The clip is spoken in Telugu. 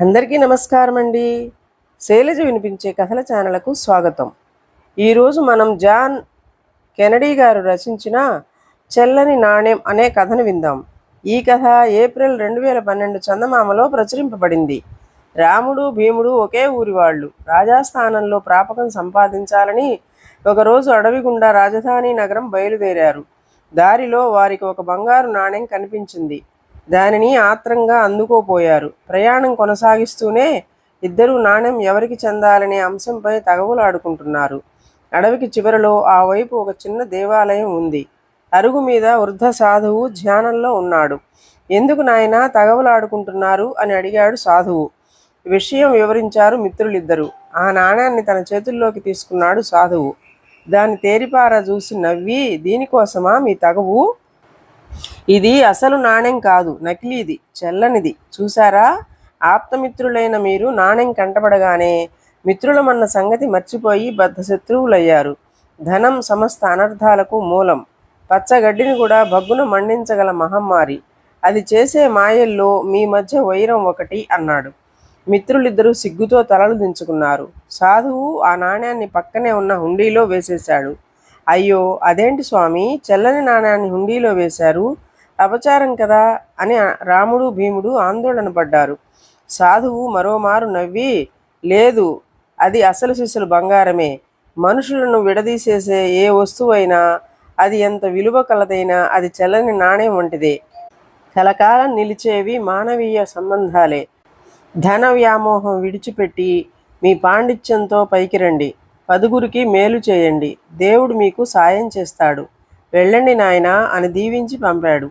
అందరికీ నమస్కారం అండి శైలజ వినిపించే కథల ఛానళ్ళకు స్వాగతం. ఈరోజు మనం జాన్ కెనడీ గారు రచించిన చెల్లని నాణ్యం అనే కథను విందాం. ఈ కథ ఏప్రిల్ రెండు వేల పన్నెండు చందమామలో ప్రచురింపబడింది. రాముడు భీముడు ఒకే ఊరి వాళ్ళు. రాజాస్థానంలో ప్రాపకం సంపాదించాలని ఒకరోజు అడవి గుండా రాజధాని నగరం బయలుదేరారు. దారిలో వారికి ఒక బంగారు నాణెం కనిపించింది. దానిని ఆత్రంగా అందుకోపోయారు. ప్రయాణం కొనసాగిస్తూనే ఇద్దరు నాణ్యం ఎవరికి చెందాలనే అంశంపై తగవులాడుకుంటున్నారు. అడవికి చివరలో ఆ వైపు ఒక చిన్న దేవాలయం ఉంది. అరుగు మీద వృద్ధ సాధువు ధ్యానంలో ఉన్నాడు. ఎందుకు నాయనా తగవులాడుకుంటున్నారు? అని అడిగాడు సాధువు. విషయం వివరించారు మిత్రులిద్దరూ. ఆ నాణ్యాన్ని తన చేతుల్లోకి తీసుకున్నాడు సాధువు. దాని తేరిపార చూసి నవ్వి దీనికోసమా మీ తగవు? ఇది అసలు నాణెం కాదు నకిలీది చెల్లనిది. చూసారా ఆప్తమిత్రులైన మీరు నాణెం కంటపడగానే మిత్రులమన్న సంగతి మర్చిపోయి బద్ధ శత్రువులయ్యారు ధనం సమస్త అనర్థాలకు మూలం. పచ్చగడ్డిని కూడా భగ్గున మండించగల మహమ్మారి. అది చేసే మాయల్లో మీ మధ్య వైరం ఒకటి అన్నాడు. మిత్రులిద్దరూ సిగ్గుతో తలలు దించుకున్నారు. సాధువు ఆ నాణ్యాన్ని పక్కనే ఉన్న హుండీలో వేసేశాడు. అయ్యో అదేంటి స్వామి? చెల్లని నాణ్యాన్ని హుండీలో వేశారు. అపచారం కదా అని రాముడు భీముడు ఆందోళన పడ్డారు. సాధువు మరోమారు నవ్వి లేదు అది అసలు సిసలు బంగారమే. మనుషులను విడదీసేసే ఏ వస్తువైనా అది ఎంత విలువ కలదైనా అది చల్లని నాణ్యం వంటిదే. కలకాలం నిలిచేవి మానవీయ సంబంధాలే. ధన వ్యామోహం విడిచిపెట్టి మీ పాండిత్యంతో పైకి రండి. పదుగురికి మేలు చేయండి. దేవుడు మీకు సాయం చేస్తాడు. వెళ్ళండి నాయనా అని దీవించి పంపాడు.